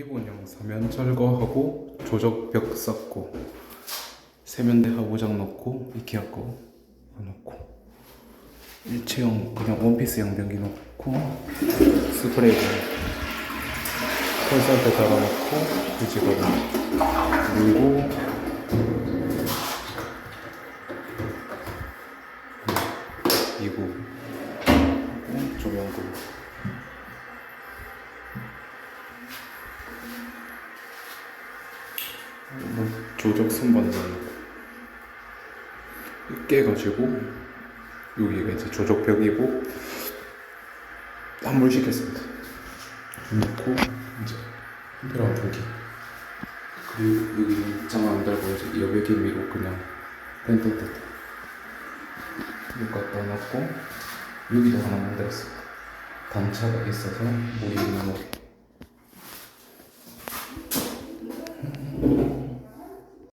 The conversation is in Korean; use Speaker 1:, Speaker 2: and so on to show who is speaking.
Speaker 1: 기본형 사면 철거하고 조적 벽 쌓고 세면대 하부장 넣고 이케아 거 넣고 일체형 그냥 원피스 양변기 넣고 스프레이 콜센터 달아놓고 휴지거든 그리고 이구 하고 조명구 조적 넣고 깨가지고 여기가 이제 조적벽이고 환물 시켰습니다. 넣고 이제 들어가기. 그리고 여기는 장안 달고 이제 여백이 미로 그냥 땡땡땡 이거 갖다 놓고 여기도 하나 만들었어 단차가 있어서 넣고